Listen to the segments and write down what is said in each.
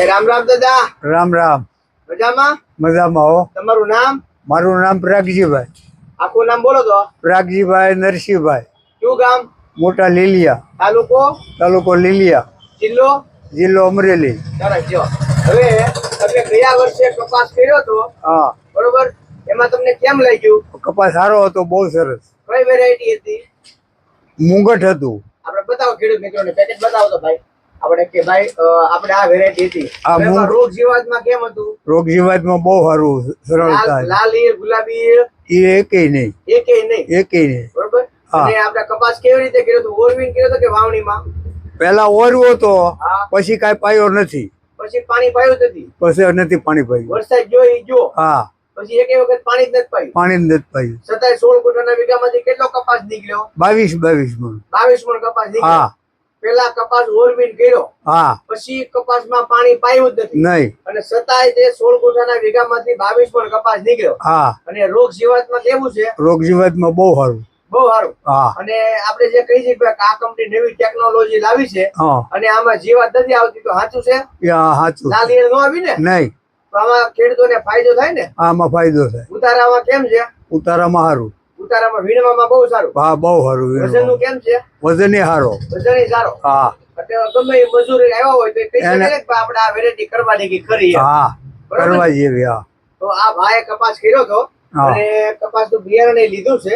એ રામ રામ દાદા. રામ રામ. મજામાં? મજામાં હો. તમારું નામ? મારું નામ પ્રાગજીભાઈ. આખું નામ બોલો તો. પ્રાગજીભાઈ નરસિંહભાઈ. શું ગામ? મોટા લીલિયા. તાલુકો? તાલુકો લીલિયા. જિલ્લો? જિલ્લો અમરેલી. સરસ જો. હવે તમે ગયા વર્ષે કપાસ કર્યો તો હા. બરોબર? એમાં તમને કેમ લાગ્યું? કપાસ સારો હતો બહુ સરસ. કઈ વેરાયટી હતી? મુંગટ હતું. આપણે બતાવો ખેડૂત મિત્રોને પેકેટ બતાવો તો ભાઈ. આપણે કે ભાઈ આપણે આ વેરાયટી હતી. રોગ જીવાતમાં કેમ હતું? રોગ જીવાતમાં બહુ સારું સરળતા લાલી ગુલાબી એ એકેય નહીં. એકેય નહીં? એકેય નહીં. બરોબર? અને આપણે કપાસ કેવી રીતે કર્યો તો ઓરવીન કર્યો તો કે વાવણીમાં? પેલા ઓરવો તો. પછી કાઈ પાયો નથી. પછી પાણી પાયું નથી? પછી નથી પાણી પાયું. વરસાદ જોઈ જો હા. પછી એક વખત પાણી જ નથી પાયું? પાણી જ નથી પાયું. છતાંય સોળ ગુંઠાના વીઘામાંથી કેટલો કપાસ નીકળ્યો? બાવીસ બાવીસ મણ બાવીસ મણ કપાસ નીકળ્યો? પેલા કપાસ ઓરવીન કર્યો. હા. પછી કપાસમાં પાણી પાયું જ નથી. નહીં. અને છતાંય તે સોળ ગુંઠાના વીઘામાંથી બાવીસ પણ કપાસ નીકળ્યો. હા. અને રોગ જીવાતમાં કેવું છે? રોગ જીવાતમાં બહુ સારું. બહુ સારું. હા. અને આપણે જે કહી છે કે આ કંપની નવી ટેકનોલોજી લાવી છે હા. અને આમાં જીવાત નથી આવતી તો સાચું છે? સાચું. લાલી ન આવી ને? નહીં. તો આમાં ખેડૂતોને ફાયદો થાય ને? આમાં ફાયદો થાય. ઉતારામાં કેમ છે? ઉતારામાં સારું. ઉતારામાં વીણવામાં બહુ સારું. હા બહુ સારું વજનનું કેમ છે? વજન સારો વજન સારો. હા. એટલે ગમે એ આવ્યા હોય તો એ કહી શકે એને- ને કે આપણે આ વેરાયટી કરવાની કે ખરી હા કરવા જેવી હા. તો આ ભાઈએ કપાસ કર્યો હા. અને કપાસનું બિયારણ લીધું છે.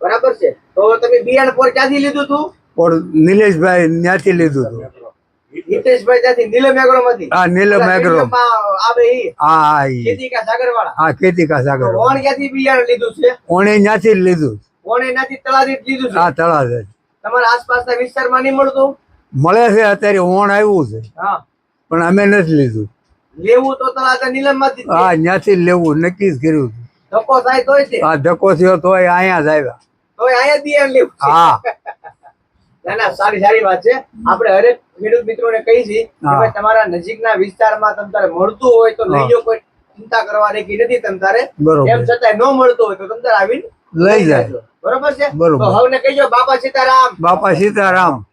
બરાબર છે? તો તમે બિયારણ પર ક્યાંથી લીધું હતું ઓર નિલેશભાઈ ત્યાંથી લીધું હતું ખેતી કા હા સાગર લીધું ઓણે લીધું. હા તમારા આસપાસના વિસ્તારમાં નહીં મળતું? મળે છે અત્યારે ઓણ આવ્યું છે. હા. પણ અમે નથી લીધું. લેવું તો તળાજા નીલમમાંથી હા ત્યાંથી લેવું નક્કી જ કર્યું. ધક્કો થાય તોય આ ધક્કો થયો તોય અહીંયા જ આવ્યા. તોય અહીંયા બિયારણ લેવું હા. ના ના સારી સારી વાત છે. આપણે હરેક ખેડૂત મિત્રોને કહી છીએ કે તમારા નજીકના વિસ્તારમાં તમ તારે મળતું હોય તો લઈ. જાઓ કોઈ ચિંતા કરવાની કે નથી તમ તારે. એમ છતાં ન મળતું હોય તો તમ તારે આવીને લઈ જાય. બરોબર છે. તો હવને કહીજો બાપા સીતારામ. બાપા સીતારામ.